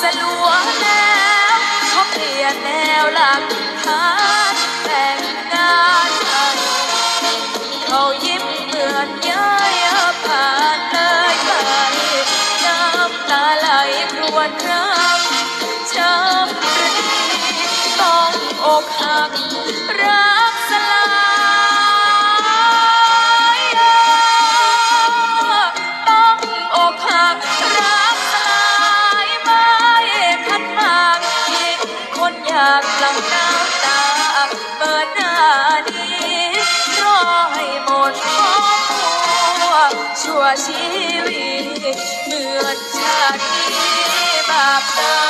สลัวแล้วเขาเปลี่ยนแนวหลักฐานแต่งงานไทยเขายิ้มเหมือนย้ายผ่านเลยไปน้ำตาไหลพรวดพรำช้ำรีต้องอกหักรักสลายต้องอกหักากหลังน้ำตาเปิดหน้านี้รอให้หมดครอบครัวชั่วชีวิตเหมือนชาตินี้บาปกรรม